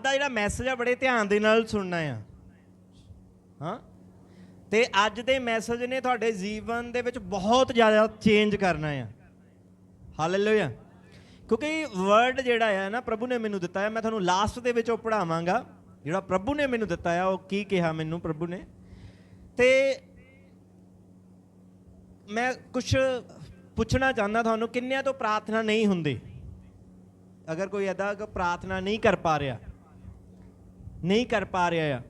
ਦਾ ਜਿਹੜਾ ਮੈਸੇਜ ਆ, ਬੜੇ ਧਿਆਨ ਦੇ ਨਾਲ ਸੁਣਨਾ ਆ। ਹਾਂ? ਤੇ ਅੱਜ ਦੇ ਮੈਸੇਜ ਨੇ ਤੁਹਾਡੇ ਜੀਵਨ ਦੇ ਵਿੱਚ ਬਹੁਤ ਜ਼ਿਆਦਾ ਚੇਂਜ ਕਰਨਾ ਆ। ਹਾਲੇਲੂਇਆ ਕਿਉਂਕਿ ਵਰਡ ਜਿਹੜਾ ਆ ਨਾ, ਪ੍ਰਭੂ ਨੇ ਮੈਨੂੰ ਦਿੱਤਾ ਹੈ ਮੈਂ ਤੁਹਾਨੂੰ ਲਾਸਟ ਦੇ ਵਿੱਚ ਉਹ ਪੜਾਵਾਂਗਾ ਜਿਹੜਾ ਪ੍ਰਭੂ ਨੇ ਮੈਨੂੰ ਦਿੱਤਾ ਆ, ਉਹ ਕੀ ਕਿਹਾ ਮੈਨੂੰ ਪ੍ਰਭੂ ਨੇ? ਤੇ ਮੈਂ ਕੁਝ ਪੁੱਛਣਾ ਚਾਹੁੰਦਾ ਤੁਹਾਨੂੰ, ਕਿੰਨਿਆਂ ਤੋਂ ਪ੍ਰਾਰਥਨਾ ਨਹੀਂ ਹੁੰਦੀ? ਅਗਰ ਕੋਈ ਐਦਾ ਪ੍ਰਾਰਥਨਾ ਨਹੀਂ ਕਰ ਪਾ ਰਿਹਾ ਨਹੀਂ ਕਰ ਪਾ ਰਿਹਾ ਆ।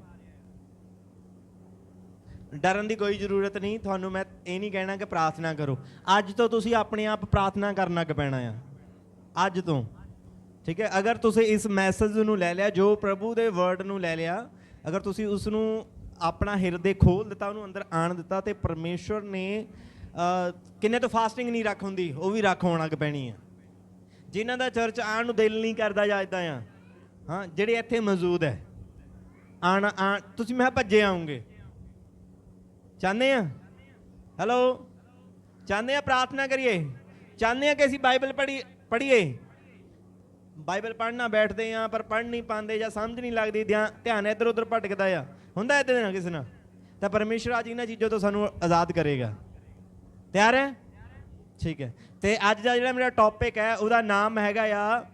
ਡਰਨ ਦੀ ਕੋਈ ਜ਼ਰੂਰਤ ਨਹੀਂ, ਤੁਹਾਨੂੰ ਮੈਂ ਇਹ ਨਹੀਂ ਕਹਿਣਾ ਕਿ ਪ੍ਰਾਰਥਨਾ ਕਰੋ। ਅੱਜ ਤੋਂ ਤੁਸੀਂ ਆਪਣੇ ਆਪ ਪ੍ਰਾਰਥਨਾ ਕਰਨਾ ਕਿ ਪੈਣਾ ਆ। ਅੱਜ ਤੋਂ। ਠੀਕ ਹੈ? ਅਗਰ ਤੁਸੀਂ ਇਸ ਮੈਸੇਜ ਨੂੰ ਲੈ ਲਿਆ, ਜੋ ਪ੍ਰਭੂ ਦੇ ਵਰਡ ਨੂੰ ਲੈ ਲਿਆ, ਅਗਰ ਤੁਸੀਂ ਉਸ ਨੂੰ ਆਪਣਾ ਹਿਰਦੇ ਖੋਲ ਦਿੱਤਾ, ਉਹਨੂੰ ਅੰਦਰ ਆਣ ਦਿੱਤਾ, ਤੇ ਪਰਮੇਸ਼ਵਰ ਨੇ ਕਿੰਨੇ ਤੋਂ ਫਾਸਟਿੰਗ ਨਹੀਂ ਰੱਖ ਹੁੰਦੀ, ਉਹ ਵੀ ਰੱਖ ਹੋਣਾ ਕਿ ਪੈਣੀ ਆ। ਜਿਨ੍ਹਾਂ ਦਾ ਚਰਚ ਆਉਣ ਨੂੰ ਦਿਲ ਨਹੀਂ ਕਰਦਾ ਜਾਂ ਇਦਾਂ ਆ, ਹਾਂ, ਜਿਹੜੇ ਇੱਥੇ ਮੌਜੂਦ ਹੈ। ਆਣ ਆਣ ਤੁਸੀਂ ਮੈਂ ਕਿਹਾ ਭੱਜੇ ਆਉਂਗੇ। ਚਾਹੁੰਦੇ ਆ? ਹੈਲੋ ਚਾਹੁੰਦੇ ਆ ਪ੍ਰਾਰਥਨਾ ਕਰੀਏ? ਚਾਹੁੰਦੇ ਆ ਕਿ ਅਸੀਂ ਬਾਈਬਲ ਪੜ੍ਹੀ, ਪੜ੍ਹੀਏ? ਬਾਈਬਲ ਪੜ੍ਹਨਾ ਬੈਠਦੇ ਆ, ਪਰ ਪੜ੍ਹ ਨਹੀਂ ਪਾਉਂਦੇ ਜਾਂ ਸਮਝ ਨਹੀਂ ਲੱਗਦੀ ਧਿਆਨ ਧਿਆਨ ਇੱਧਰ ਉੱਧਰ ਭਟਕਦਾ ਆ। ਹੁੰਦਾ ਇੱਦਾਂ ਨਾ ਕਿਸੇ ਨਾਲ? ਤਾਂ ਪਰਮੇਸ਼ਰ ਅੱਜ ਇਹਨਾਂ ਚੀਜ਼ਾਂ ਤੋਂ ਸਾਨੂੰ ਆਜ਼ਾਦ ਕਰੇਗਾ। ਤਿਆਰ ਹੈ? ਠੀਕ ਹੈ। ਤੇ ਅੱਜ ਦਾ ਜਿਹੜਾ ਮੇਰਾ ਟੌਪਿਕ ਹੈ, ਉਹਦਾ ਨਾਮ ਹੈਗਾ ਆ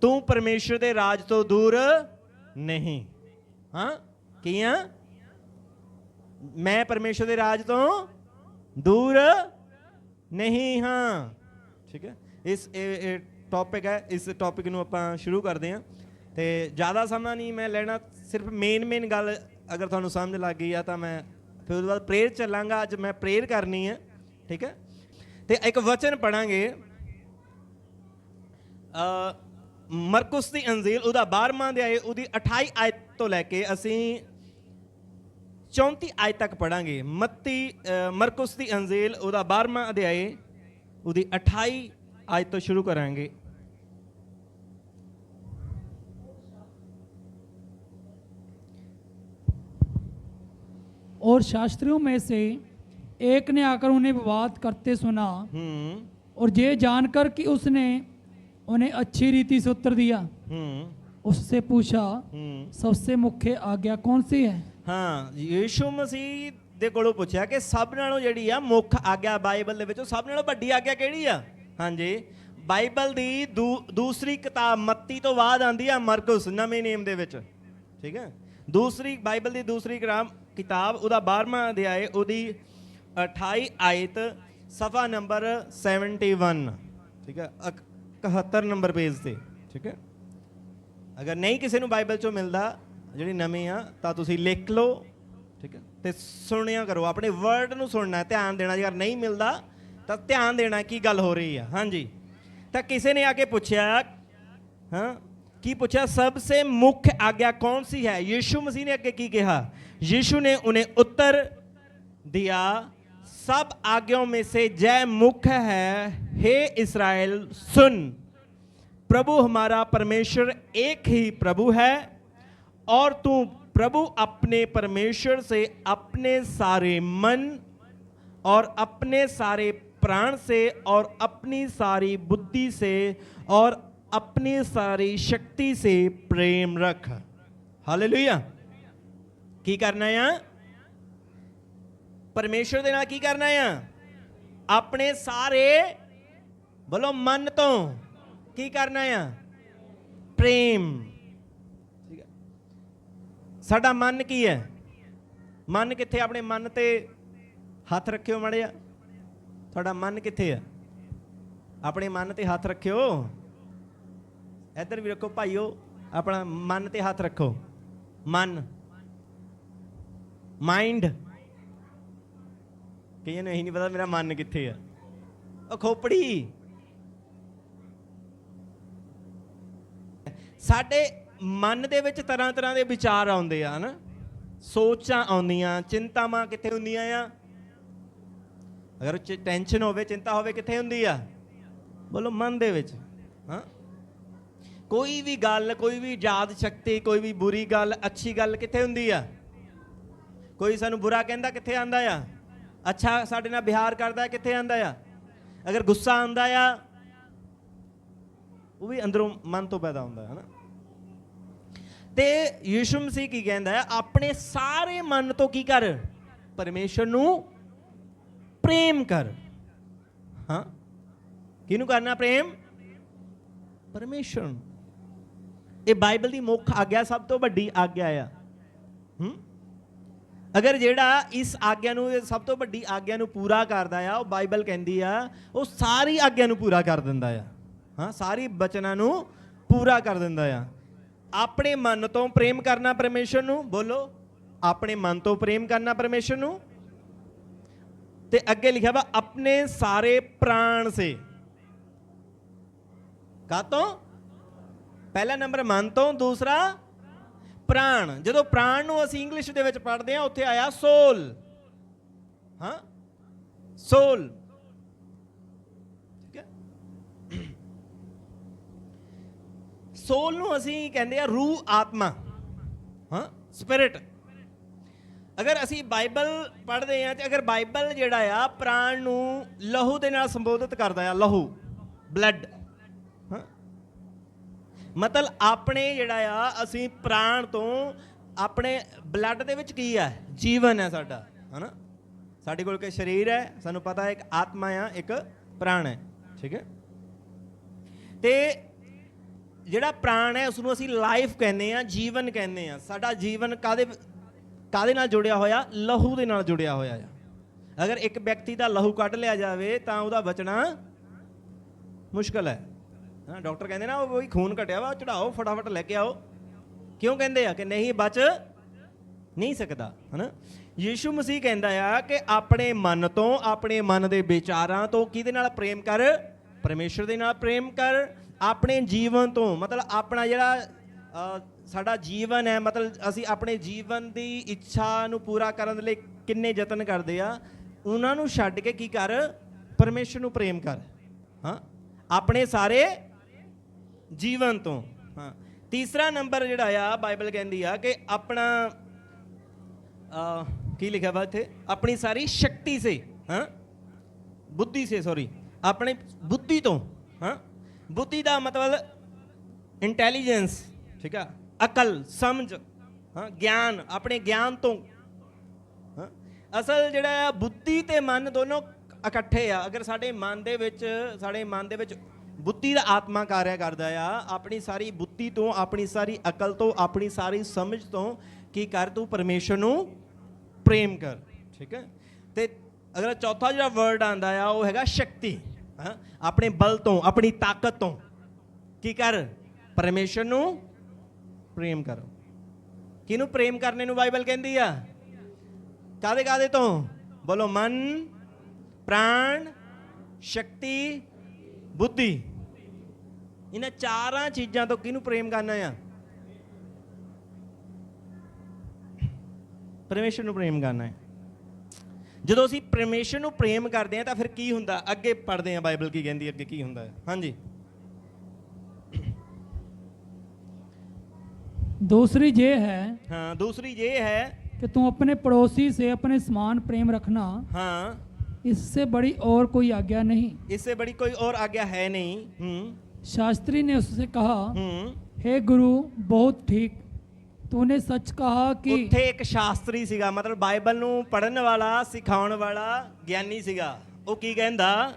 ਤੂੰ ਪਰਮੇਸ਼ਰ ਦੇ ਰਾਜ ਤੋਂ ਦੂਰ ਨਹੀਂ। ਹਾਂ? ਕੀ ਆ ਮੈਂ ਪਰਮੇਸ਼ਰ ਦੇ ਰਾਜ ਤੋਂ ਦੂਰ ਨਹੀਂ ਹਾਂ। ਠੀਕ ਹੈ? ਇਸ, ਇਹ ਟੌਪਿਕ ਹੈ। ਇਸ ਟੌਪਿਕ ਨੂੰ ਆਪਾਂ ਸ਼ੁਰੂ ਕਰਦੇ ਹਾਂ। ਤੇ ਜ਼ਿਆਦਾ ਸਮਾਂ ਨਹੀਂ ਮੈਂ ਲੈਣਾ, ਸਿਰਫ ਮੇਨ ਮੇਨ ਗੱਲ ਅਗਰ ਤੁਹਾਨੂੰ ਸਮਝ ਲੱਗ ਗਈ ਆ ਤਾਂ ਮੈਂ ਫਿਰ ਉਹਦੇ ਬਾਅਦ ਪ੍ਰੇਅਰ ਚੱਲਾਂਗਾ। ਅੱਜ ਮੈਂ ਪ੍ਰੇਅਰ ਕਰਨੀ ਹੈ। ਠੀਕ ਹੈ? ਤੇ ਇੱਕ ਵਚਨ ਪੜਾਂਗੇ ਅ ਮਰਕੁਸ ਦੀ ਅੰਜੀਲ ਉਹਦਾ 12ਵਾਂ ਅਧਿਆਇ ਉਹਦੀ 28 ਆਇਤ ਤੋਂ ਲੈ ਕੇ ਅਸੀਂ 34 ਆਇਤ ਤੱਕ ਪੜਾਂਗੇ ਮੱਤੀ ਅ, ਮਰਕੁਸ ਦੀ ਅੰਜੀਲ ਉਹਦਾ 12ਵਾਂ ਅਧਿਆਇ ਉਹਦੀ 28 ਆਇਤ ਤੋਂ ਸ਼ੁਰੂ ਕਰਾਂਗੇ और शास्त्रियों में से एक ने आकर उन्हें विवाद करते सुना ਹੂੰ और ये जानकर कि उसने उन्हें अच्छी रीति से उत्तर दिया ਹੂੰ उससे पूछा ਹੂੰ सबसे मुख्य आज्ञा कौन सी है ਹਾਂ ਯੀਸ਼ੂ ਮਸੀਹ ਦੇ ਕੋਲੋਂ ਪੁੱਛਿਆ ਕਿ ਸਭ ਨਾਲੋਂ ਜਿਹੜੀ ਆ ਮੁੱਖ ਆਗਿਆ ਬਾਈਬਲ ਦੇ ਵਿੱਚੋਂ ਸਭ ਨਾਲੋਂ ਵੱਡੀ ਆਗਿਆ ਕਿਹੜੀ ਆ ਹਾਂਜੀ ਬਾਈਬਲ ਦੀ ਦੂ- ਦੂਸਰੀ ਕਿਤਾਬ ਮੱਤੀ ਤੋਂ ਬਾਅਦ ਆਂਦੀ ਆ ਮਰਕੁਸ ਨਵੇਂ ਨੇਮ ਦੇ ਵਿੱਚ ਠੀਕ ਹੈ ਦੂਸਰੀ ਬਾਈਬਲ ਦੀ ਦੂਸਰੀ ਕਿਤਾਬ ਕਿਤਾਬ ਉਹਦਾ 12ਵਾਂ ਅਧਿਆਇ ਉਹਦੀ 28 ਆਇਤ ਸਫਾ ਨੰਬਰ 71 ਠੀਕ ਹੈ ਇਕ- 71 ਨੰਬਰ ਪੇਜ ਤੇ, ਠੀਕ ਹੈ? ਅਗਰ ਨਹੀਂ ਕਿਸੇ ਨੂੰ ਬਾਈਬਲ ਚੋਂ ਮਿਲਦਾ, ਜਿਹੜੀ ਨਵੀਂ ਆ, ਤਾਂ ਤੁਸੀਂ ਲਿਖ ਲਓ, ਠੀਕ ਹੈ? ਤੇ ਸੁਣਿਆ ਕਰੋ, ਆਪਣੇ ਵਰਡ ਨੂੰ ਸੁਣਨਾ, ਧਿਆਨ ਦੇਣਾ ਯਾਰ ਨਹੀਂ ਮਿਲਦਾ, ਤਾਂ ਧਿਆਨ ਦੇਣਾ ਕੀ ਗੱਲ ਹੋ ਰਹੀ ਆ। ਹਾਂਜੀ। ਤਾਂ ਕਿਸੇ ਨੇ ਆ ਕੇ ਪੁੱਛਿਆ, ਹਾਂ? ਕੀ ਪੁੱਛਿਆ? ਸਭ ਸੇ ਮੁੱਖ ਆਗਿਆ ਕੌਣ ਸੀ ਹੈ? ਯੀਸ਼ੂ ਮਸੀਹ ਨੇ ਅੱਗੇ ਕੀ ਕਿਹਾ? ਯੀਸ਼ੂ ਨੇ ਉਹਨੇ ਉੱਤਰ ਦਿਆ, ਸਭ आज्ञाओं में से जय मुख्य हे इस्राएल सुन प्रभु हमारा परमेश्वर एक ही प्रभु है और तू प्रभु अपने परमेश्वर से अपने सारे मन और अपने सारे प्राण से और अपनी सारी बुद्धि से और अपनी सारी शक्ति से प्रेम रख हालेलुया ਕੀ ਕਰਨਾ ਆ ਪਰਮੇਸ਼ਰ ਦੇ ਨਾਲ ਕੀ ਕਰਨਾ ਆ ਆਪਣੇ ਸਾਰੇ ਬੋਲੋ ਮਨ ਤੋਂ ਕੀ ਕਰਨਾ ਆ ਪ੍ਰੇਮ ਠੀਕ ਹੈ ਸਾਡਾ ਮਨ ਕੀ ਹੈ ਮਨ ਕਿੱਥੇ ਆਪਣੇ ਮਨ ਤੇ ਹੱਥ ਰੱਖਿਓ ਮੜਿਆ ਤੁਹਾਡਾ ਮਨ ਕਿੱਥੇ ਆ ਆਪਣੇ ਮਨ ਤੇ ਹੱਥ ਰੱਖਿਓ ਇੱਧਰ ਵੀ ਰੱਖੋ ਭਾਈਓ ਆਪਣਾ ਮਨ ਤੇ ਹੱਥ ਰੱਖੋ ਮਨ ਮਾਈਂਡ ਕਈਆਂ ਨੂੰ ਇਹੀ ਨਹੀਂ ਪਤਾ ਮੇਰਾ ਮਨ ਕਿੱਥੇ ਆ ਉਹ ਖੋਪੜੀ ਸਾਡੇ ਮਨ ਦੇ ਵਿੱਚ ਤਰ੍ਹਾਂ ਤਰ੍ਹਾਂ ਦੇ ਵਿਚਾਰ ਆਉਂਦੇ ਆ ਹਨਾ। ਸੋਚਾਂ ਆਉਂਦੀਆਂ, ਚਿੰਤਾਵਾਂ ਕਿੱਥੇ ਹੁੰਦੀਆਂ ਆ? ਅਗਰ ਟੈਨਸ਼ਨ ਹੋਵੇ, ਚਿੰਤਾ ਹੋਵੇ, ਕਿੱਥੇ ਹੁੰਦੀ ਆ? ਬੋਲੋ, ਮਨ ਦੇ ਵਿੱਚ, ਹਾਂ। ਕੋਈ ਵੀ ਗੱਲ, ਕੋਈ ਵੀ ਯਾਦ ਸ਼ਕਤੀ, ਕੋਈ ਵੀ ਬੁਰੀ ਗੱਲ, ਅੱਛੀ ਗੱਲ ਕਿੱਥੇ ਹੁੰਦੀ ਆ? ਕੋਈ ਸਾਨੂੰ ਬੁਰਾ ਕਹਿੰਦਾ ਕਿੱਥੇ ਆਂਦਾ ਆ? ਅੱਛਾ ਸਾਡੇ ਨਾਲ ਵਿਹਾਰ ਕਰਦਾ ਕਿੱਥੇ ਆਂਦਾ ਆ? ਅਗਰ ਗੁੱਸਾ ਆਂਦਾ ਆ, ਉਹ ਵੀ ਅੰਦਰੋਂ ਮਨ ਤੋਂ ਪੈਦਾ ਹੁੰਦਾ ਹੈ ਨਾ ਤੇ ਯਿਸੂ ਮਸੀਹ ਕੀ ਕਹਿੰਦਾ ਹੈ? ਆਪਣੇ ਸਾਰੇ ਮਨ ਤੋਂ ਕੀ ਕਰ? ਪਰਮੇਸ਼ਰ ਨੂੰ ਪ੍ਰੇਮ ਕਰ। ਹਾਂ? ਕਿਹਨੂੰ ਕਰਨਾ ਪ੍ਰੇਮ? ਪਰਮੇਸ਼ਰ ਨੂੰ। ਇਹ ਬਾਈਬਲ ਦੀ ਮੁੱਖ ਆਗਿਆ ਸਭ ਤੋਂ ਵੱਡੀ ਆਗਿਆ ਆ। ਹੂੰ? ਅਗਰ ਜਿਹੜਾ ਇਸ ਆਗਿਆ ਨੂੰ ਇਹ ਸਭ ਤੋਂ ਵੱਡੀ ਆਗਿਆ ਨੂੰ ਪੂਰਾ ਕਰਦਾ ਆ, ਉਹ ਬਾਈਬਲ ਕਹਿੰਦੀ ਆ, ਉਹ ਸਾਰੀ ਆਗਿਆ ਨੂੰ ਪੂਰਾ ਕਰ ਦਿੰਦਾ ਆ। ਹਾਂ? ਸਾਰੀ ਬਚਨਾਂ ਨੂੰ ਪੂਰਾ ਕਰ ਦਿੰਦਾ ਆ। ਆਪਣੇ ਮਨ ਤੋਂ ਪ੍ਰੇਮ ਕਰਨਾ ਪਰਮੇਸ਼ਰ ਨੂੰ? ਬੋਲੋ। ਆਪਣੇ ਮਨ ਤੋਂ ਪ੍ਰੇਮ ਕਰਨਾ ਪਰਮੇਸ਼ਰ ਨੂੰ? ਤੇ ਅੱਗੇ ਲਿਖਿਆ ਵਾ, ਆਪਣੇ ਸਾਰੇ ਪ੍ਰਾਣ ਸੇ। ਕਾਤੋਂ ਪਹਿਲਾ ਨੰਬਰ, ਮਨ ਤੋਂ। ਦੂਸਰਾ, ਪ੍ਰਾਣ। ਜਦੋਂ ਪ੍ਰਾਣ ਨੂੰ ਅਸੀਂ ਇੰਗਲਿਸ਼ ਦੇ ਵਿੱਚ ਪੜ੍ਹਦੇ ਹਾਂ, ਉੱਥੇ ਆਇਆ ਸੋਲ। ਹਾਂ? ਸੋਲ ਠੀਕ ਹੈ ਸੋਲ ਨੂੰ ਅਸੀਂ ਕਹਿੰਦੇ ਆ ਰੂਹ ਆਤਮਾ, ਹਾਂ ਸਪਿਰਿਟ ਅਗਰ ਅਸੀਂ ਬਾਈਬਲ ਪੜ੍ਹਦੇ ਆ ਤੇ ਅਗਰ ਬਾਈਬਲ ਜਿਹੜਾ ਆ ਪ੍ਰਾਣ ਨੂੰ ਲਹੂ ਦੇ ਨਾਲ ਸੰਬੋਧਿਤ ਕਰਦਾ ਆ, ਲਹੂ ਬਲੱਡ ਹਾਂ। ਮਤਲਬ ਆਪਣੇ ਜਿਹੜਾ ਆ, ਅਸੀਂ ਪ੍ਰਾਣ ਤੋਂ ਆਪਣੇ ਬਲੱਡ ਦੇ ਵਿੱਚ ਕੀ ਹੈ ਜੀਵਨ ਹੈ ਸਾਡਾ, ਹਨਾ? ਸਾਡੇ ਕੋਲ ਇੱਕ ਸਰੀਰ ਹੈ, ਸਾਨੂੰ ਪਤਾ ਹੈ ਇੱਕ ਆਤਮਾ ਆ, ਇੱਕ ਪ੍ਰਾਣ ਹੈ, ਠੀਕ ਹੈ? ਤੇ ਜਿਹੜਾ ਪ੍ਰਾਣ ਹੈ ਉਸ ਨੂੰ ਅਸੀਂ ਲਾਈਫ ਕਹਿੰਦੇ ਆ ਜੀਵਨ ਕਹਿੰਦੇ ਆ ਸਾਡਾ ਜੀਵਨ ਕਾਦੇ ਕਾਦੇ ਨਾਲ ਜੁੜਿਆ ਹੋਇਆ? ਲਹੂ ਦੇ ਨਾਲ ਜੁੜਿਆ ਹੋਇਆ ਆ। ਅਗਰ ਇੱਕ ਵਿਅਕਤੀ ਦਾ ਲਹੂ ਕੱਢ ਲਿਆ ਜਾਵੇ, ਤਾਂ ਉਹਦਾ ਬਚਣਾ ਮੁਸ਼ਕਲ ਹੈ। ਹਾਂ, ਡਾਕਟਰ ਕਹਿੰਦੇ ਨਾ, ਉਹ ਕੋਈ ਖੂਨ ਘਟਿਆ ਵਾ, ਚੜਾਓ, ਫਟਾਫਟ ਲੈ ਕੇ ਆਓ। ਕਿਉਂ ਕਹਿੰਦੇ ਆ? ਕਿ ਨਹੀਂ, ਬਚ ਨਹੀਂ ਸਕਦਾ, ਹਨਾ? ਯੀਸ਼ੂ ਮਸੀਹ ਕਹਿੰਦਾ ਆ ਕਿ ਆਪਣੇ ਮਨ ਤੋਂ, ਆਪਣੇ ਮਨ ਦੇ ਵਿਚਾਰਾਂ ਤੋਂ ਕਿਹਦੇ ਨਾਲ ਪ੍ਰੇਮ ਕਰ? ਪਰਮੇਸ਼ਰ ਦੇ ਨਾਲ ਪ੍ਰੇਮ ਕਰ। ਆਪਣੇ ਜੀਵਨ ਤੋਂ, ਮਤਲਬ ਆਪਣਾ ਜਿਹੜਾ ਸਾਡਾ ਜੀਵਨ ਹੈ, ਮਤਲਬ ਅਸੀਂ ਆਪਣੇ ਜੀਵਨ ਦੀ ਇੱਛਾ ਨੂੰ ਪੂਰਾ ਕਰਨ ਦੇ ਲਈ ਕਿੰਨੇ ਯਤਨ ਕਰਦੇ ਆ, ਉਹਨਾਂ ਨੂੰ ਛੱਡ ਕੇ ਕੀ ਕਰ? ਪਰਮੇਸ਼ਰ ਨੂੰ ਪ੍ਰੇਮ ਕਰ। ਹਾਂ, ਆਪਣੇ ਸਾਰੇ ਜੀਵਨ ਤੋਂ। ਹਾਂ, ਤੀਸਰਾ ਨੰਬਰ ਜਿਹੜਾ ਆ, ਬਾਈਬਲ ਕਹਿੰਦੀ ਆ ਕਿ ਆਪਣਾ ਕੀ ਲਿਖਿਆ ਵਾ ਇੱਥੇ? ਆਪਣੀ ਸਾਰੀ ਸ਼ਕਤੀ ਸੇ, ਹਾਂ, ਬੁੱਧੀ ਸੇ ਸੌਰੀ ਆਪਣੇ ਬੁੱਧੀ ਤੋਂ, ਹਾਂ ਬੁੱਧੀ ਦਾ ਮਤਲਬ ਇੰਟੈਲੀਜੈਂਸ ਠੀਕ ਆ ਅਕਲ ਸਮਝ ਹਾਂ ਗਿਆਨ ਆਪਣੇ ਗਿਆਨ ਤੋਂ ਹਾਂ ਅਸਲ ਜਿਹੜਾ ਆ ਬੁੱਧੀ ਤੇ ਮਨ ਦੋਨੋਂ ਇਕੱਠੇ ਆ ਅਗਰ ਸਾਡੇ ਮਨ ਦੇ ਵਿੱਚ ਸਾਡੇ ਮਨ ਦੇ ਵਿੱਚ ਬੁੱਧੀ ਦਾ ਆਤਮਾ ਕਾਰਿਆ ਕਰਦਾ ਆ ਆਪਣੀ ਸਾਰੀ ਬੁੱਧੀ ਤੋਂ ਆਪਣੀ ਸਾਰੀ ਅਕਲ ਤੋਂ ਆਪਣੀ ਸਾਰੀ ਸਮਝ ਤੋਂ ਕੀ ਕਰ ਤੂੰ ਪਰਮੇਸ਼ਰ ਨੂੰ ਪ੍ਰੇਮ ਕਰ ਠੀਕ ਹੈ ਤੇ ਅਗਲਾ ਚੌਥਾ ਜਿਹੜਾ ਵਰਡ ਆਂਦਾ ਆ ਉਹ ਹੈਗਾ ਸ਼ਕਤੀ ਹਾਂ? ਆਪਣੇ ਬਲ ਤੋਂ, ਆਪਣੀ ਤਾਕਤ ਤੋਂ। ਕੀ ਕਰ? ਪਰਮੇਸ਼ਰ ਨੂੰ ਪ੍ਰੇਮ ਕਰੋ। ਕਿਹਨੂੰ ਪ੍ਰੇਮ ਕਰਨੇ ਨੂੰ ਬਾਈਬਲ ਕਹਿੰਦੀ ਆ? ਕਾਦੇ ਕਾਦੇ ਤੋਂ? ਬੋਲੋ, ਮਨ, ਪ੍ਰਾਣ, ਸ਼ਕਤੀ, ਬੁੱਧੀ। ਇਹਨਾਂ ਚਾਰਾਂ ਚੀਜ਼ਾਂ ਤੋਂ ਕਿਹਨੂੰ ਪ੍ਰੇਮ ਕਰਨਾ ਆ? ਪਰਮੇਸ਼ਰ ਨੂੰ ਪ੍ਰੇਮ ਕਰਨਾ ਹੈ। ਜਦੋਂ ਅਸੀਂ ਪਰਮੇਸ਼ਰ ਨੂੰ ਪ੍ਰੇਮ ਕਰਦੇ ਹਾਂ ਤਾਂ ਫਿਰ ਕੀ ਹੁੰਦਾ ਅੱਗੇ ਪੜ੍ਹਦੇ ਹਾਂ ਬਾਈਬਲ ਕੀ ਕਹਿੰਦੀ ਹੈ, ਅੱਗੇ ਕੀ ਹੁੰਦਾ ਹੈ ਹਾਂਜੀ दूसरी ये है ਹਾਂ ਦੂਸਰੀ ਇਹ ਹੈ कि तुम अपने पड़ोसी से अपने समान प्रेम रखना ਹਾਂ इससे बड़ी और कोई आज्ञा नहीं इससे बड़ी कोई और आज्ञा है नहीं हम्म शास्त्री ने उससे कहा हम्म हे गुरु बहुत ठीक तूने सच कहा कि ਉੱਥੇ ਇੱਕ ਸ਼ਾਸਤਰੀ ਸੀਗਾ ਮਤਲਬ ਬਾਈਬਲ ਨੂੰ ਪੜਨ ਵਾਲਾ ਸਿਖਾਉਣ ਵਾਲਾ ਗਿਆਨੀ ਸੀਗਾ ਉਹ ਕੀ ਕਹਿੰਦਾ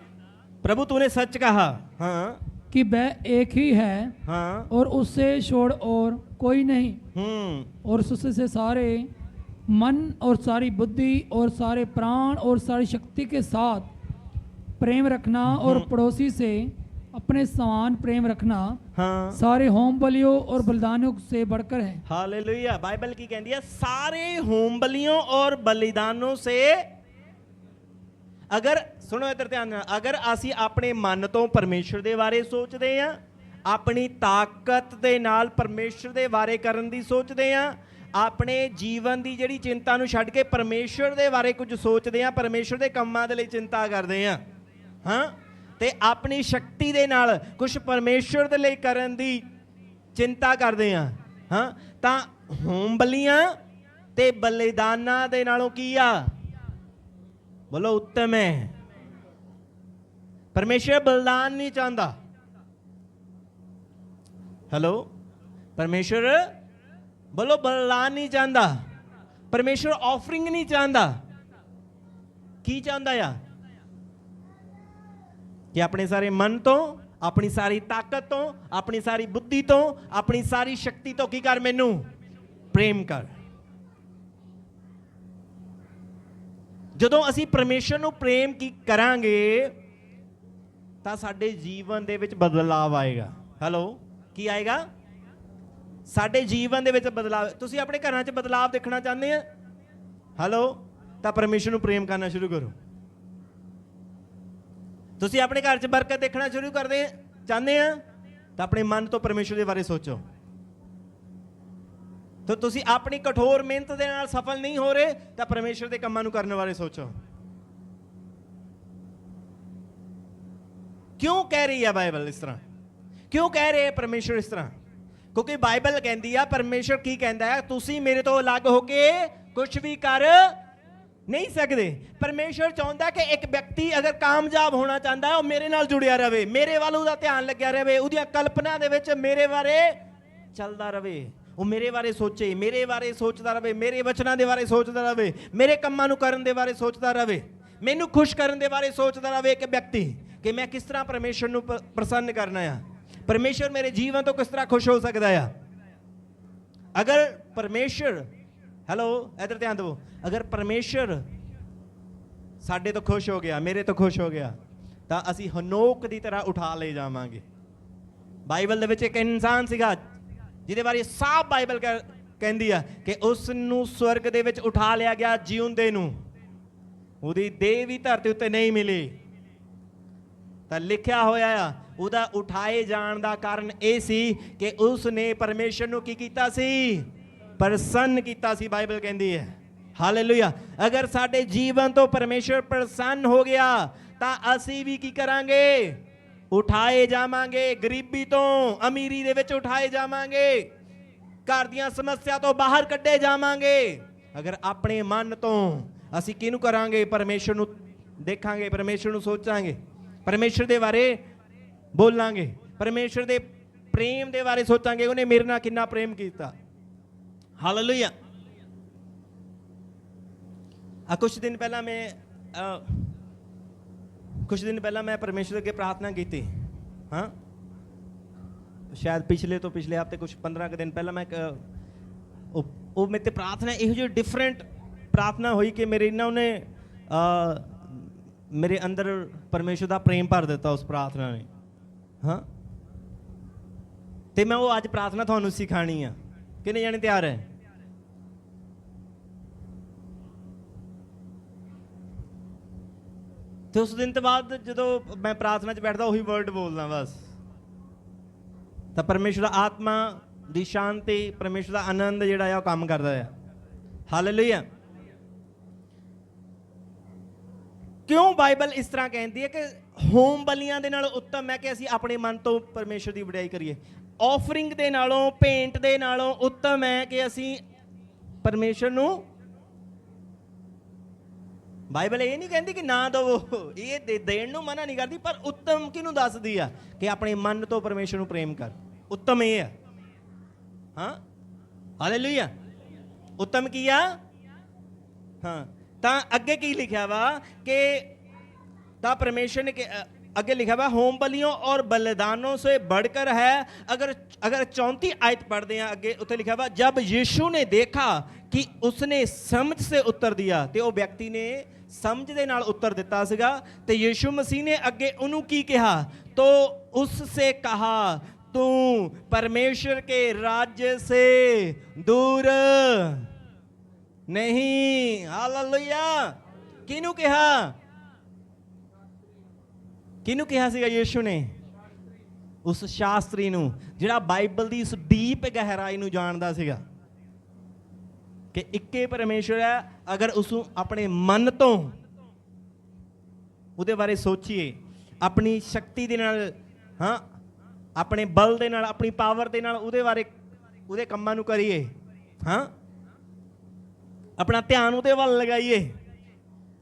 ਪ੍ਰਭੂ ਤੂਨੇ ਸੱਚ ਕਹਾ ਹਾਂ कि वह एक ही है ਹਾਂ और उससे छोड़ और कोई नहीं ਹੂੰ और उससे से सारे मन और सारी बुद्धि और सारे प्राण और सारी शक्ति के साथ प्रेम रखना और पड़ोसी से अपने समान प्रेम रखना ਹਾਂ सारे होम बलियों और बलिदानों से बढ़कर है ਹਾਲੇਲੂਇਆ ਬਾਈਬਲ ਕੀ ਕਹਿੰਦੀ ਹੈ ਸਾਰੇ ਹੋਮ ਬਲੀਆਂ ਔਰ ਬਲੀਦਾਨੋਂ ਸੇ ਅਗਰ ਸੁਣੋ ਇੱਧਰ ਧਿਆਨ ਨਾਲ ਅਗਰ ਅਸੀਂ ਆਪਣੇ ਮਨ ਤੋਂ ਪਰਮੇਸ਼ਰ ਦੇ ਬਾਰੇ ਸੋਚਦੇ ਆ ਆਪਣੀ ਤਾਕਤ ਦੇ ਨਾਲ ਪਰਮੇਸ਼ਰ ਦੇ ਬਾਰੇ ਕਰਨ ਦੀ ਸੋਚਦੇ ਆ ਆਪਣੇ ਜੀਵਨ ਦੀ ਜਿਹੜੀ ਚਿੰਤਾ ਨੂੰ ਛੱਡ ਕੇ ਪਰਮੇਸ਼ਰ ਦੇ ਬਾਰੇ ਕੁਝ ਸੋਚਦੇ ਆ ਪਰਮੇਸ਼ਰ ਦੇ ਕੰਮਾਂ ਦੇ ਲਈ ਚਿੰਤਾ ਕਰਦੇ ਆ ਹਾਂ ਤੇ ਆਪਣੀ ਸ਼ਕਤੀ ਦੇ ਨਾਲ ਕੁਝ ਪਰਮੇਸ਼ਰ ਦੇ ਲਈ ਕਰਨ ਦੀ ਚਿੰਤਾ ਕਰਦੇ ਆ, ਹਾਂ? ਤਾਂ ਹੋਮ ਬਲੀਆਂ ਤੇ ਬਲੀਦਾਨਾਂ ਦੇ ਨਾਲੋਂ ਕੀ ਆ? ਬੋਲੋ ਉੱਤਮ ਹੈ। ਪਰਮੇਸ਼ਰ ਬਲਿਦਾਨ ਨਹੀਂ ਚਾਹੁੰਦਾ। ਹੈਲੋ? ਪਰਮੇਸ਼ਰ ਬੋਲੋ ਬਲਿਦਾਨ ਨਹੀਂ ਚਾਹੁੰਦਾ। ਪਰਮੇਸ਼ਰ ਆਫਰਿੰਗ ਨਹੀਂ ਚਾਹੁੰਦਾ। ਕੀ ਚਾਹੁੰਦਾ ਆ? ਕਿ ਆਪਣੇ ਸਾਰੇ ਮਨ ਤੋਂ, ਆਪਣੀ ਸਾਰੀ ਤਾਕਤ ਤੋਂ, ਆਪਣੀ ਸਾਰੀ ਬੁੱਧੀ ਤੋਂ, ਆਪਣੀ ਸਾਰੀ ਸ਼ਕਤੀ ਤੋਂ ਕੀ ਕਰ ਮੈਨੂੰ? ਪ੍ਰੇਮ ਕਰ। ਜਦੋਂ ਅਸੀਂ ਪਰਮੇਸ਼ਰ ਨੂੰ ਪ੍ਰੇਮ ਕੀ ਕਰਾਂਗੇ, ਤਾਂ ਸਾਡੇ ਜੀਵਨ ਦੇ ਵਿੱਚ ਬਦਲਾਅ ਆਏਗਾ। ਹੈਲੋ ਕੀ ਆਏਗਾ? ਸਾਡੇ ਜੀਵਨ ਦੇ ਵਿੱਚ ਬਦਲਾਅ ਤੁਸੀਂ ਆਪਣੇ ਘਰਾਂ 'ਚ ਬਦਲਾਅ ਦੇਖਣਾ ਚਾਹੁੰਦੇ ਆ? ਹੈਲੋ ਤਾਂ ਪਰਮੇਸ਼ਰ ਨੂੰ ਪ੍ਰੇਮ ਕਰਨਾ ਸ਼ੁਰੂ ਕਰੋ। ਤੁਸੀਂ ਆਪਣੇ ਘਰ 'ਚ ਬਰਕਤ ਦੇਖਣਾ ਸ਼ੁਰੂ ਕਰਦੇ ਚਾਹੁੰਦੇ ਆ? ਤਾਂ ਆਪਣੇ ਮਨ ਤੋਂ ਪਰਮੇਸ਼ਰ ਦੇ ਬਾਰੇ ਸੋਚੋ। ਤਾਂ ਤੁਸੀਂ ਆਪਣੀ ਕਠੋਰ ਮਿਹਨਤ ਦੇ ਨਾਲ ਸਫਲ ਨਹੀਂ ਹੋ ਰਹੇ, ਤਾਂ ਪਰਮੇਸ਼ਰ ਦੇ ਕੰਮਾਂ ਨੂੰ ਕਰਨ ਬਾਰੇ ਸੋਚੋ। ਕਿਉਂ ਕਹਿ ਰਹੀ ਹੈ ਬਾਈਬਲ ਇਸ ਤਰ੍ਹਾਂ? ਕਿਉਂ ਕਹਿ ਰਹੇ ਹੈ ਪਰਮੇਸ਼ਰ ਇਸ ਤਰ੍ਹਾਂ? ਕਿਉਂਕਿ ਬਾਈਬਲ ਕਹਿੰਦੀ ਆ, ਪਰਮੇਸ਼ਰ ਕੀ ਕਹਿੰਦਾ ਹੈ? ਤੁਸੀਂ ਮੇਰੇ ਤੋਂ ਅਲੱਗ ਹੋ ਕੇ ਕੁਝ ਵੀ ਕਰ ਨਹੀਂ ਸਕਦੇ। ਪਰਮੇਸ਼ਰ ਚਾਹੁੰਦਾ ਕਿ ਇੱਕ ਵਿਅਕਤੀ ਅਗਰ ਕਾਮਯਾਬ ਹੋਣਾ ਚਾਹੁੰਦਾ ਹੈ, ਉਹ ਮੇਰੇ ਨਾਲ ਜੁੜਿਆ ਰਹੇ ਮੇਰੇ ਵੱਲ ਉਹਦਾ ਧਿਆਨ ਲੱਗਿਆ ਰਹੇ ਉਹਦੀਆਂ ਕਲਪਨਾ ਦੇ ਵਿੱਚ ਮੇਰੇ ਬਾਰੇ ਚੱਲਦਾ ਰਹੇ ਉਹ ਮੇਰੇ ਬਾਰੇ ਸੋਚੇ, ਮੇਰੇ ਬਾਰੇ ਸੋਚਦਾ ਰਹੇ ਮੇਰੇ ਵਚਨਾਂ ਦੇ ਬਾਰੇ ਸੋਚਦਾ ਰਹੇ ਮੇਰੇ ਕੰਮਾਂ ਨੂੰ ਕਰਨ ਦੇ ਬਾਰੇ ਸੋਚਦਾ ਰਹੇ ਮੈਨੂੰ ਖੁਸ਼ ਕਰਨ ਦੇ ਬਾਰੇ ਸੋਚਦਾ ਰਹੇ ਇੱਕ ਵਿਅਕਤੀ ਕਿ ਮੈਂ ਕਿਸ ਤਰ੍ਹਾਂ ਪਰਮੇਸ਼ਰ ਨੂੰ ਪ੍ਰਸੰਨ ਕਰਨਾ ਆ। ਪਰਮੇਸ਼ਰ ਮੇਰੇ ਜੀਵਨ ਤੋਂ ਕਿਸ ਤਰ੍ਹਾਂ ਖੁਸ਼ ਹੋ ਸਕਦਾ ਆ? ਅਗਰ ਪਰਮੇਸ਼ਰ ਹੈਲੋ ਇਧਰ ਧਿਆਨ ਦਿਓ ਅਗਰ ਪਰਮੇਸ਼ਰ ਸਾਡੇ ਤੋਂ ਖੁਸ਼ ਹੋ ਗਿਆ, ਮੇਰੇ ਤੋਂ ਖੁਸ਼ ਹੋ ਗਿਆ, ਤਾਂ ਅਸੀਂ ਹਨੋਕ ਦੀ ਤਰ੍ਹਾਂ ਉਠਾ ਲੈ ਜਾਵਾਂਗੇ। ਬਾਈਬਲ ਦੇ ਵਿੱਚ ਇੱਕ ਇਨਸਾਨ ਸੀਗਾ, ਜਿਹਦੇ ਬਾਰੇ ਸਾਫ਼ ਬਾਈਬਲ ਕਹਿ- ਕਹਿੰਦੀ ਆ ਕਿ ਉਸ ਨੂੰ ਸਵਰਗ ਦੇ ਵਿੱਚ ਉਠਾ ਲਿਆ ਗਿਆ ਜਿਉਂਦੇ ਨੂੰ। ਉਹਦੀ ਦੇਹ ਵੀ ਧਰਤੀ ਉੱਤੇ ਨਹੀਂ ਮਿਲੀ। ਤਾਂ ਲਿਖਿਆ ਹੋਇਆ ਆ, ਉਹਦਾ ਉਠਾਏ ਜਾਣ ਦਾ ਕਾਰਨ ਇਹ ਸੀ ਕਿ ਉਸ ਨੇ ਪਰਮੇਸ਼ਰ ਨੂੰ ਕੀ ਕੀਤਾ ਸੀ? ਪ੍ਰਸੰਨ ਕੀਤਾ ਸੀ, ਬਾਈਬਲ ਕਹਿੰਦੀ ਹੈ। ਹਾਲੇਲੂਇਆ ਅਗਰ ਸਾਡੇ ਜੀਵਨ ਤੋਂ ਪਰਮੇਸ਼ਰ ਪ੍ਰਸੰਨ ਹੋ ਗਿਆ, ਤਾਂ ਅਸੀਂ ਵੀ ਕੀ ਕਰਾਂਗੇ? ਉਠਾਏ ਜਾਵਾਂਗੇ, ਗਰੀਬੀ ਤੋਂ ਅਮੀਰੀ ਦੇ ਵਿੱਚ ਉਠਾਏ ਜਾਵਾਂਗੇ। ਘਰ ਦੀਆਂ ਸਮੱਸਿਆ ਤੋਂ ਬਾਹਰ ਕੱਢੇ ਜਾਵਾਂਗੇ। ਅਗਰ ਆਪਣੇ ਮਨ ਤੋਂ ਅਸੀਂ ਕਿਹਨੂੰ ਕਰਾਂਗੇ? ਪਰਮੇਸ਼ਰ ਨੂੰ ਦੇਖਾਂਗੇ, ਪਰਮੇਸ਼ਰ ਨੂੰ ਸੋਚਾਂਗੇ। ਪਰਮੇਸ਼ਰ ਦੇ ਬਾਰੇ ਬੋਲਾਂਗੇ। ਪਰਮੇਸ਼ਰ ਦੇ ਪ੍ਰੇਮ ਦੇ ਬਾਰੇ ਸੋਚਾਂਗੇ। ਉਹਨੇ ਮੇਰੇ ਨਾਲ ਕਿੰਨਾ ਪ੍ਰੇਮ ਕੀਤਾ। ਹਾਲੇਲੂਇਆ ਆ ਕੁਝ ਦਿਨ ਪਹਿਲਾਂ ਮੈਂ ਅ, ਕੁਝ ਦਿਨ ਪਹਿਲਾਂ ਮੈਂ ਪਰਮੇਸ਼ਰ ਅੱਗੇ ਪ੍ਰਾਰਥਨਾ ਕੀਤੀ ਹਾਂ। ਸ਼ਾਇਦ ਪਿਛਲੇ ਤੋਂ ਪਿਛਲੇ ਹਫ਼ਤੇ ਕੁਝ 15 ਕੁ ਦਿਨ ਪਹਿਲਾਂ ਮੈਂ ਉਹ ਮੇਰੇ ਤੇ ਪ੍ਰਾਰਥਨਾ ਇਹੋ ਜਿਹੀ ਡਿਫਰੈਂਟ ਪ੍ਰਾਰਥਨਾ ਹੋਈ ਕਿ ਮੇਰੇ ਇਹਨਾਂ ਉਹਨੇ ਮੇਰੇ ਅੰਦਰ ਪਰਮੇਸ਼ਰ ਦਾ ਪ੍ਰੇਮ ਭਰ ਦਿੱਤਾ ਉਸ ਪ੍ਰਾਰਥਨਾ ਨੇ ਹਾਂ। ਤੇ ਮੈਂ ਉਹ ਅੱਜ ਪ੍ਰਾਰਥਨਾ ਤੁਹਾਨੂੰ ਸਿਖਾਣੀ ਆ। ਕਿੰਨੇ ਜਾਣੇ ਤਿਆਰ ਹੈ? ਤੇ ਉਸ ਦਿਨ ਤੋਂ ਬਾਅਦ ਜਦੋਂ ਮੈਂ ਪ੍ਰਾਰਥਨਾ 'ਚ ਬੈਠਦਾ, ਉਹੀ ਵਰਡ ਬੋਲਦਾ ਬਸ। ਤਾਂ ਪਰਮੇਸ਼ਰ ਆਤਮਾ ਦੀ ਸ਼ਾਂਤੀ, ਪਰਮੇਸ਼ਰ ਦਾ ਆਨੰਦ ਜਿਹੜਾ ਆ, ਉਹ ਕੰਮ ਕਰਦਾ ਆ। ਹਾਲੇਲੂਇਆ ਕਿਉਂ ਬਾਈਬਲ ਇਸ ਤਰ੍ਹਾਂ ਕਹਿੰਦੀ ਹੈ ਕਿ ਹੋਮ ਬਲੀਆਂ ਦੇ ਨਾਲ ਉੱਤਮ ਹੈ ਕਿ ਅਸੀਂ ਆਪਣੇ ਮਨ ਤੋਂ ਪਰਮੇਸ਼ਰ ਦੀ ਵਡਿਆਈ ਕਰੀਏ? ਆਫਰਿੰਗ ਦੇ ਨਾਲੋਂ ਪੇਂਟ ਦੇ ਨਾਲੋਂ ਉੱਤਮ ਹੈ ਕਿ ਅਸੀਂ ਪਰਮੇਸ਼ਰ ਨੂੰ ਬਾਈਬਲ ਇਹ ਨਹੀਂ ਕਹਿੰਦੀ ਕਿ ਨਾ ਦਵੋ ਇਹ ਦੇ- ਦੇਣ ਨੂੰ ਮਨਾ ਨਹੀਂ ਕਰਦੀ ਪਰ ਉੱਤਮ ਕਿਹਨੂੰ ਦੱਸਦੀ ਆ ਕਿ ਆਪਣੇ ਮਨ ਤੋਂ ਪਰਮੇਸ਼ਰ ਨੂੰ ਪ੍ਰੇਮ ਕਰ ਉੱਤਮ ਇਹ ਆ ਹਾਂ ਹਾਲੇਲੂਇਆ ਉੱਤਮ ਕੀ ਆ ਹਾਂ ਤਾਂ ਅੱਗੇ ਕੀ ਲਿਖਿਆ ਵਾ ਕਿ ਤਾਂ परमेश्वर ने के- अ, आगे लिखा हुआ होम बलियों और बलिदानों से बढ़कर है अगर अगर चौंती आयत पढ़ते हैं आगे उत्ते लिखा हुआ जब यीशु ने देखा कि उसने ਸਮਝ से ਉੱਤਰ ਦਿਆ ਤੇ ਉਹ ਵਿਅਕਤੀ ਨੇ ਸਮਝ ਦੇ ਨਾਲ ਉੱਤਰ ਦਿੱਤਾ ਸੀਗਾ ਤੇ ਯੀਸ਼ੂ ਮਸੀਹ ਨੇ ਅੱਗੇ ਉਹਨੂੰ ਕੀ ਕਿਹਾ? ਤੋ ਉਸ ਸੇ ਕਹਾ, ਤੂੰ ਪਰਮੇਸ਼ਰ ਕੇ ਰਾਜ ਸੇ ਦੂਰ। ਨਹੀਂ, ਹਾਲੇਲੂਇਆ। ਕਿਹਨੂੰ ਕਿਹਾ? ਕਿਹਨੂੰ ਕਿਹਾ ਸੀਗਾ ਯੀਸ਼ੂ ਨੇ? ਉਸ ਸ਼ਾਸਤਰੀ ਨੂੰ, ਜਿਹੜਾ ਬਾਈਬਲ ਦੀ ਇਸ ਡੀਪ ਗਹਿਰਾਈ ਨੂੰ ਜਾਣਦਾ ਸੀਗਾ। ਕਿ ਇੱਕੇ ਪਰਮੇਸ਼ਰ ਹੈ, ਅਗਰ ਉਸ ਨੂੰ ਆਪਣੇ ਮਨ ਤੋਂ ਉਹਦੇ ਬਾਰੇ ਸੋਚੀਏ, ਆਪਣੀ ਸ਼ਕਤੀ ਦੇ ਨਾਲ, ਹਾਂ, ਆਪਣੇ ਬਲ ਦੇ ਨਾਲ, ਆਪਣੀ ਪਾਵਰ ਦੇ ਨਾਲ ਉਹਦੇ ਬਾਰੇ, ਉਹਦੇ ਕੰਮਾਂ ਨੂੰ ਕਰੀਏ, ਹਾਂ, ਆਪਣਾ ਧਿਆਨ ਉਹਦੇ ਵੱਲ ਲਗਾਈਏ,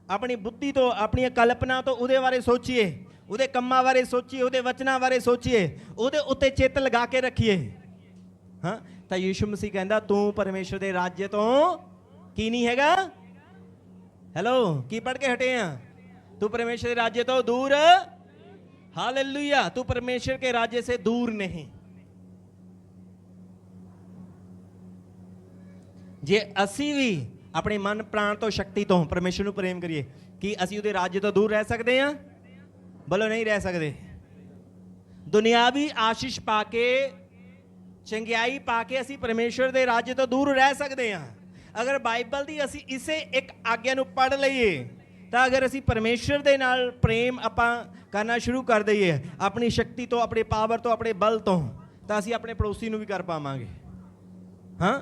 ਆਪਣੀ ਬੁੱਧੀ ਤੋਂ, ਆਪਣੀਆਂ ਕਲਪਨਾ ਤੋਂ ਉਹਦੇ ਬਾਰੇ ਸੋਚੀਏ, ਉਹਦੇ ਕੰਮਾਂ ਬਾਰੇ ਸੋਚੀਏ, ਉਹਦੇ ਵਚਨਾਂ ਬਾਰੇ ਸੋਚੀਏ, ਉਹਦੇ ਉੱਤੇ ਚਿੱਤ ਲਗਾ ਕੇ ਰੱਖੀਏ, ਹਾਂ ਤਾਂ ਯੀਸ਼ੂ ਮਸੀਹ ਕਹਿੰਦਾ ਤੂੰ ਪਰਮੇਸ਼ਰ ਦੇ ਰਾਜ ਤੋਂ ਕੀ ਨਹੀਂ ਹੈਗਾ ਹੈਲੋ ਕੀ ਪੜ ਕੇ ਹਟੇ ਆ ਤੂੰ परमेश्वर के राज्य तो दूर हालेलुया तू परमेश्वर के राज्य से दूर नहीं ਜੇ ਅਸੀਂ ਵੀ ਆਪਣੇ ਮਨ ਪ੍ਰਾਣ ਤੋਂ ਸ਼ਕਤੀ ਤੋਂ ਪਰਮੇਸ਼ਰ ਨੂੰ ਪ੍ਰੇਮ ਕਰੀਏ ਕੀ ਅਸੀਂ ਉਹਦੇ ਰਾਜ ਤੋਂ ਦੂਰ ਰਹਿ ਸਕਦੇ ਹਾਂ ਬੋਲੋ ਨਹੀਂ ਰਹਿ ਸਕਦੇ ਦੁਨਿਆਵੀ ਆਸ਼ੀਸ਼ ਪਾ ਕੇ ਚੰਗਿਆਈ ਪਾ ਕੇ ਅਸੀਂ ਪਰਮੇਸ਼ਰ ਦੇ ਰਾਜ ਤੋਂ ਦੂਰ ਰਹਿ ਸਕਦੇ ਹਾਂ। ਅਗਰ ਬਾਈਬਲ ਦੀ ਅਸੀਂ ਇਸੇ ਇੱਕ ਆਗਿਆ ਨੂੰ ਪੜ ਲਈਏ, ਤਾਂ ਅਗਰ ਅਸੀਂ ਪਰਮੇਸ਼ਰ ਦੇ ਨਾਲ ਪ੍ਰੇਮ ਆਪਾਂ ਕਰਨਾ ਸ਼ੁਰੂ ਕਰ ਦਈਏ, ਆਪਣੀ ਸ਼ਕਤੀ ਤੋਂ, ਆਪਣੇ ਪਾਵਰ ਤੋਂ, ਆਪਣੇ ਬਲ ਤੋਂ, ਤਾਂ ਅਸੀਂ ਆਪਣੇ ਪੜੋਸੀ ਨੂੰ ਵੀ ਕਰ ਪਾਵਾਂਗੇ। ਹਾਂ?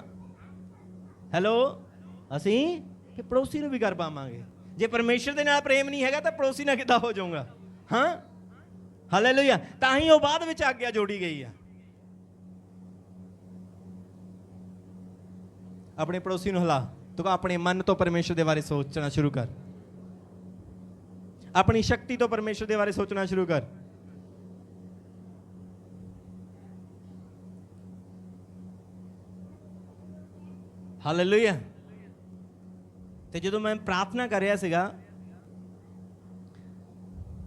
ਹੈਲੋ? ਅਸੀਂ ਕਿ ਪੜੋਸੀ ਨੂੰ ਵੀ ਕਰ ਪਾਵਾਂਗੇ। ਜੇ ਪਰਮੇਸ਼ਰ ਦੇ ਨਾਲ ਪ੍ਰੇਮ ਨਹੀਂ ਹੈਗਾ, ਤਾਂ ਪੜੋਸੀ ਨਾਲ ਕਿੱਦਾਂ ਹੋ ਜਾਊਗਾ? ਹਾਂ? ਹਾਲੇਲੂਇਆ ਤਾਂ ਹੀ ਉਹ ਬਾਅਦ ਵਿੱਚ ਆਗਿਆ ਜੋੜੀ ਗਈ ਆ। ਆਪਣੇ ਪੜੋਸੀ ਨੂੰ ਹਿਲਾ। ਤੂੰ ਆਪਣੇ ਮਨ ਤੋਂ ਪਰਮੇਸ਼ਰ ਦੇ ਬਾਰੇ ਸੋਚਣਾ ਸ਼ੁਰੂ ਕਰ। ਆਪਣੀ ਸ਼ਕਤੀ ਤੋਂ ਪਰਮੇਸ਼ਰ ਦੇ ਬਾਰੇ ਸੋਚਣਾ ਸ਼ੁਰੂ ਕਰ। ਹਾਲੇਲੂਇਆ ਤੇ ਜਦੋਂ ਮੈਂ ਪ੍ਰਾਰਥਨਾ ਕਰ ਰਿਹਾ ਸੀਗਾ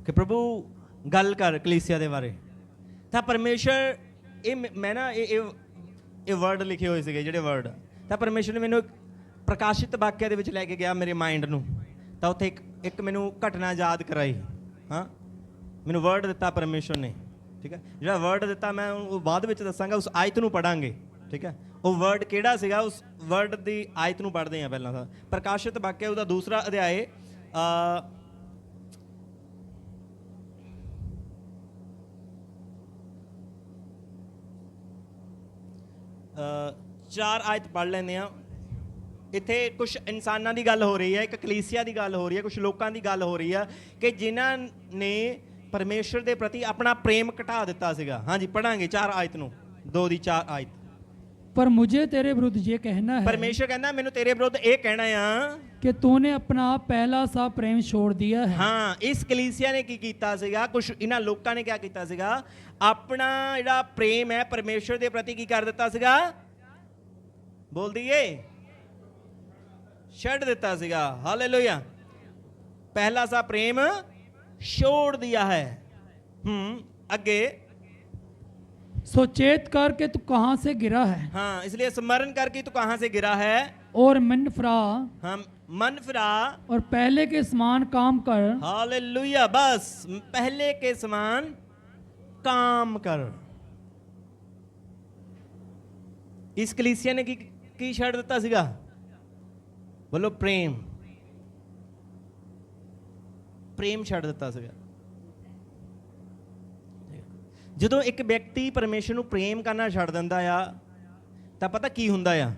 ਕਿ ਪ੍ਰਭੂ ਗੱਲ ਕਰ ਕਲੀਸਿਆ ਦੇ ਬਾਰੇ, ਤਾਂ ਪਰਮੇਸ਼ਰ ਇਹ ਮੈਂ ਨਾ ਇਹ ਇਹ ਵਰਡ ਲਿਖੇ ਹੋਏ ਸੀਗੇ, ਜਿਹੜੇ ਵਰਡ ਤਾਂ ਪਰਮੇਸ਼ਰ ਨੇ ਮੈਨੂੰ ਇੱਕ ਪ੍ਰਕਾਸ਼ਿਤ ਵਾਕਿਆ ਦੇ ਵਿੱਚ ਲੈ ਕੇ ਗਿਆ ਮੇਰੇ ਮਾਈਂਡ ਨੂੰ। ਤਾਂ ਉੱਥੇ ਇੱਕ ਇੱਕ ਮੈਨੂੰ ਘਟਨਾ ਯਾਦ ਕਰਾਈ। ਹਾਂ? ਮੈਨੂੰ ਵਰਡ ਦਿੱਤਾ ਪਰਮੇਸ਼ਰ ਨੇ। ਠੀਕ ਹੈ? ਜਿਹੜਾ ਵਰਡ ਦਿੱਤਾ ਮੈਂ ਉਹ ਬਾਅਦ ਵਿੱਚ ਦੱਸਾਂਗਾ ਉਸ ਆਇਤ ਨੂੰ ਪੜਾਂਗੇ। ਠੀਕ ਹੈ? ਉਹ ਵਰਡ ਕਿਹੜਾ ਸੀਗਾ? ਉਸ ਵਰਡ ਦੀ ਆਇਤ ਨੂੰ ਪੜ੍ਹਦੇ ਹਾਂ ਪਹਿਲਾਂ ਤਾਂ। ਪ੍ਰਕਾਸ਼ਿਤ ਵਾਕਿਆ ਉਹਦਾ ਦੂਸਰਾ ਅਧਿਆਏ ਅ ਅ, ਚਾਰ ਆਇਤ ਪੜ ਲੈਂਦੇ ਆ ਇੱਥੇ ਕੁਝ ਇਨਸਾਨਾਂ ਦੀ ਗੱਲ ਹੋ ਰਹੀ ਹੈ ਇੱਕ ਕਲੀਸਿਆ ਦੀ ਗੱਲ ਹੋ ਰਹੀ ਹੈ ਕੁਝ ਲੋਕਾਂ ਦੀ ਗੱਲ ਹੋ ਰਹੀ ਹੈ ਕਿ ਜਿਨ੍ਹਾਂ ਨੇ ਪਰਮੇਸ਼ਰ ਦੇ ਪ੍ਰਤੀ ਆਪਣਾ ਪ੍ਰੇਮ ਘਟਾ ਦਿੱਤਾ ਸੀਗਾ। ਹਾਂਜੀ ਪੜਾਂਗੇ ਚਾਰ ਆਇਤ ਨੂੰ। ਦੋ ਦੀ ਚਾਰ ਆਇਤ। ਪਰ ਮੁਝੇ ਤੇਰੇ ਵਿਰੁੱਧ ਇਹ ਕਹਿਣਾ ਹੈ ਪਰਮੇਸ਼ਰ ਕਹਿੰਦਾ ਮੈਨੂੰ ਤੇਰੇ ਵਿਰੁੱਧ ਇਹ ਕਹਿਣਾ ਆ ਕਿ ਤੂਨੇ ਆਪਣਾ ਪਹਿਲਾ ਸਾ ਪ੍ਰੇਮ ਛੋੜ ਦਿਆ ਹੈ। ਹਾਂ ਇਸ ਕਲੀਸਿਆ ਨੇ ਕੀ ਕੀਤਾ ਸੀਗਾ? ਕੁਝ ਇਹਨਾਂ ਲੋਕਾਂ ਨੇ ਕੀ ਕੀਤਾ ਸੀਗਾ? ਆਪਣਾ ਜਿਹੜਾ ਪ੍ਰੇਮ ਹੈ ਪਰਮੇਸ਼ਰ ਦੇ ਪ੍ਰਤੀ ਕੀ ਕਰ ਦਿੱਤਾ ਸੀਗਾ? ਬੋਲ ਦਈਏ ਛੱਡ ਦਿੱਤਾ ਸੀਗਾ ਹਾਲੇਲੂਇਆ ਪਹਿਲਾ ਸਾ ਪ੍ਰੇਮ ਛੋੜ ਦਿਆ ਹੈ ਹੂੰ ਅੱਗੇ सचेत कर के तू कहाँ से गिरा है हाँ इसलिए स्मरण करके तू कहाँ से गिरा है और मन फिरा हम मन फिरा और पहले के समान काम कर हालेलुया बस पहले के समान काम कर ਇਸ ਕਲੀਸਿਆ ਨੇ ਕੀ ਕੀ ਛੱਡ ਦਿੱਤਾ ਸੀਗਾ? ਬੋਲੋ ਪ੍ਰੇਮ। ਪ੍ਰੇਮ ਛੱਡ ਦਿੱਤਾ ਸੀਗਾ। ਜਦੋਂ ਇੱਕ ਵਿਅਕਤੀ ਪਰਮੇਸ਼ਰ ਨੂੰ ਪ੍ਰੇਮ ਕਰਨਾ ਛੱਡ ਦਿੰਦਾ ਆ, ਤਾਂ ਪਤਾ ਕੀ ਹੁੰਦਾ ਆ?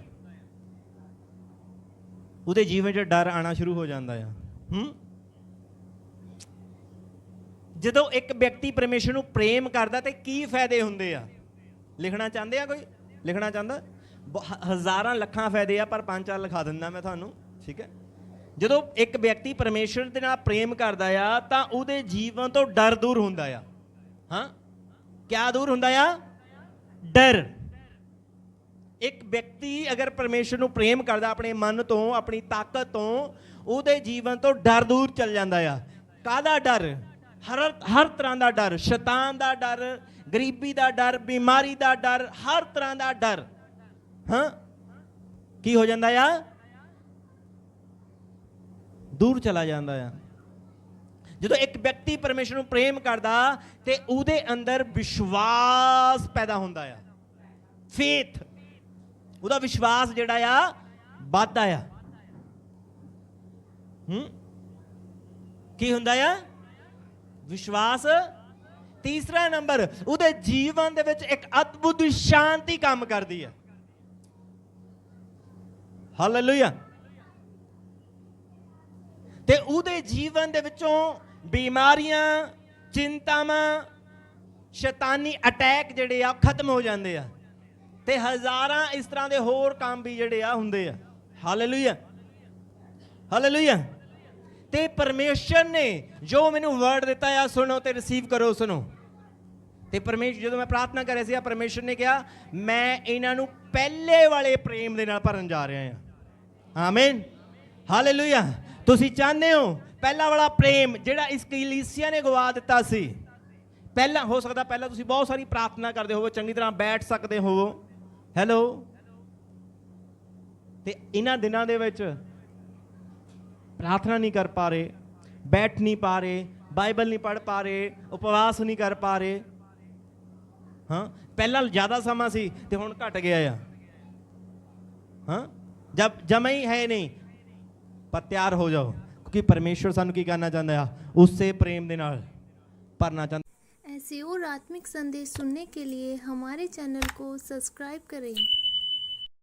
ਉਹਦੇ ਜੀਵਨ 'ਚ ਡਰ ਆਣਾ ਸ਼ੁਰੂ ਹੋ ਜਾਂਦਾ ਆ। ਹੂੰ? ਜਦੋਂ ਇੱਕ ਵਿਅਕਤੀ ਪਰਮੇਸ਼ਰ ਨੂੰ ਪ੍ਰੇਮ ਕਰਦਾ, ਤੇ ਕੀ ਫਾਇਦੇ ਹੁੰਦੇ ਆ? ਲਿਖਣਾ ਚਾਹੁੰਦੇ ਆ ਕੋਈ? ਲਿਖਣਾ ਚਾਹੁੰਦਾ? ਹਜ਼ਾਰਾਂ ਲੱਖਾਂ ਫਾਇਦੇ ਆ, ਪਰ ਪੰਜ ਚਾਰ ਲਿਖਾ ਦਿੰਦਾ ਮੈਂ ਤੁਹਾਨੂੰ, ਠੀਕ ਹੈ? ਜਦੋਂ ਇੱਕ ਵਿਅਕਤੀ ਪਰਮੇਸ਼ਰ ਦੇ ਨਾਲ ਪ੍ਰੇਮ ਕਰਦਾ ਆ, ਤਾਂ ਉਹਦੇ ਜੀਵਨ ਤੋਂ ਡਰ ਦੂਰ ਹੁੰਦਾ ਆ। ਹਾਂ? ਕਿਆ ਦੂਰ ਹੁੰਦਾ ਆ? ਡਰ। ਇੱਕ ਵਿਅਕਤੀ ਅਗਰ ਪਰਮੇਸ਼ਰ ਨੂੰ ਪ੍ਰੇਮ ਕਰਦਾ, ਆਪਣੇ ਮਨ ਤੋਂ, ਆਪਣੀ ਤਾਕਤ ਤੋਂ, ਉਹਦੇ ਜੀਵਨ ਤੋਂ ਡਰ ਦੂਰ ਚੱਲ ਜਾਂਦਾ ਆ। ਕਾਹਦਾ ਡਰ? ਹਰ ਹਰ ਤਰ੍ਹਾਂ ਦਾ ਡਰ। ਸ਼ੈਤਾਨ ਦਾ ਡਰ, ਗਰੀਬੀ ਦਾ ਡਰ, ਬਿਮਾਰੀ ਦਾ ਡਰ, ਹਰ ਤਰ੍ਹਾਂ ਦਾ ਡਰ। ਹਾਂ ਕੀ ਹੋ ਜਾਂਦਾ ਆ ਦੂਰ ਚਲਾ ਜਾਂਦਾ ਆ ਜਦੋਂ ਇੱਕ ਵਿਅਕਤੀ ਪਰਮੇਸ਼ਰ ਨੂੰ ਪ੍ਰੇਮ ਕਰਦਾ ਤੇ ਉਹਦੇ ਅੰਦਰ ਵਿਸ਼ਵਾਸ ਪੈਦਾ ਹੁੰਦਾ ਆ ਫੇਥ ਉਹਦਾ ਵਿਸ਼ਵਾਸ ਜਿਹੜਾ ਆ ਵੱਧਦਾ ਆ ਹੂੰ ਕੀ ਹੁੰਦਾ ਆ ਵਿਸ਼ਵਾਸ ਤੀਸਰਾ ਨੰਬਰ ਉਹਦੇ ਜੀਵਨ ਦੇ ਵਿੱਚ ਇੱਕ ਅਦਭੁਤ ਸ਼ਾਂਤੀ ਕੰਮ ਕਰਦੀ ਹੈ ਹਾਲੇਲੂਇਆ ਤੇ ਉਹਦੇ ਜੀਵਨ ਦੇ ਵਿੱਚੋਂ ਬਿਮਾਰੀਆਂ, ਚਿੰਤਾਵਾਂ, ਸ਼ੈਤਾਨੀ ਅਟੈਕ ਜਿਹੜੇ ਆ ਖਤਮ ਹੋ ਜਾਂਦੇ ਆ। ਤੇ ਹਜ਼ਾਰਾਂ ਇਸ ਤਰ੍ਹਾਂ ਦੇ ਹੋਰ ਕੰਮ ਵੀ ਜਿਹੜੇ ਆ ਹੁੰਦੇ ਆ। ਹਾਲੇਲੂਇਆ ਹਾਲੇਲੂਇਆ ਤੇ ਪਰਮੇਸ਼ਰ ਨੇ ਜੋ ਮੈਨੂੰ ਵਰਡ ਦਿੱਤਾ ਆ, ਸੁਣੋ ਤੇ ਰਿਸੀਵ ਕਰੋ, ਸੁਣੋ। ਤੇ ਪਰਮੇਸ਼ਰ ਜਦੋਂ ਮੈਂ ਪ੍ਰਾਰਥਨਾ ਕਰ ਰਿਹਾ ਸੀ ਆ ਪਰਮੇਸ਼ਰ ਨੇ ਕਿਹਾ, ਮੈਂ ਇਹਨਾਂ ਨੂੰ ਪਹਿਲੇ ਵਾਲੇ ਪ੍ਰੇਮ ਦੇ ਨਾਲ ਭਰਨ ਜਾ ਰਿਹਾ ਹਾਂ ਆਮੀਨ ਹਾਲੇਲੂਇਆ ਤੁਸੀਂ ਚਾਹੁੰਦੇ ਹੋ? ਪਹਿਲਾ ਵਾਲਾ ਪ੍ਰੇਮ ਜਿਹੜਾ ਇਸ ਕਲੀਸਿਆ ਨੇ ਗਵਾ ਦਿੱਤਾ ਸੀ। ਪਹਿਲਾਂ, ਹੋ ਸਕਦਾ ਪਹਿਲਾਂ ਤੁਸੀਂ ਬਹੁਤ ਸਾਰੀ ਪ੍ਰਾਰਥਨਾ ਕਰਦੇ ਹੋਵੋ, ਚੰਗੀ ਤਰ੍ਹਾਂ ਬੈਠ ਸਕਦੇ ਹੋਵੋ। ਹੈਲੋ ਤੇ ਇਹਨਾਂ ਦਿਨਾਂ ਦੇ ਵਿੱਚ ਪ੍ਰਾਰਥਨਾ ਨਹੀਂ ਕਰ ਪਾ ਰਹੇ, ਬੈਠ ਨਹੀਂ ਪਾ ਰਹੇ, ਬਾਈਬਲ ਨਹੀਂ ਪੜ੍ਹ ਪਾ ਰਹੇ, ਉਪਵਾਸ ਨਹੀਂ ਕਰ ਪਾ ਰਹੇ। ਹਾਂ, ਪਹਿਲਾਂ ਜ਼ਿਆਦਾ ਸਮਾਂ ਸੀ ਤੇ ਹੁਣ ਘਟ ਗਿਆ ਆ। ਹਾਂ? ਜਬ ਜਮਾ ਹੀ ਹੈ ਨਹੀਂ ਪਰ ਤਿਆਰ ਹੋ ਜਾਓ ਕਿਉਂਕਿ ਪਰਮੇਸ਼ਵਰ ਸਾਨੂੰ ਕੀ ਕਰਨਾ ਚਾਹੁੰਦਾ ਆ ਉਸੇ ਪ੍ਰੇਮ ਦੇ ਨਾਲ ਭਰਨਾ ਚਾਹੁੰਦਾ ऐसे और आत्मिक संदेश सुनने के लिए हमारे चैनल को सब्सक्राइब करें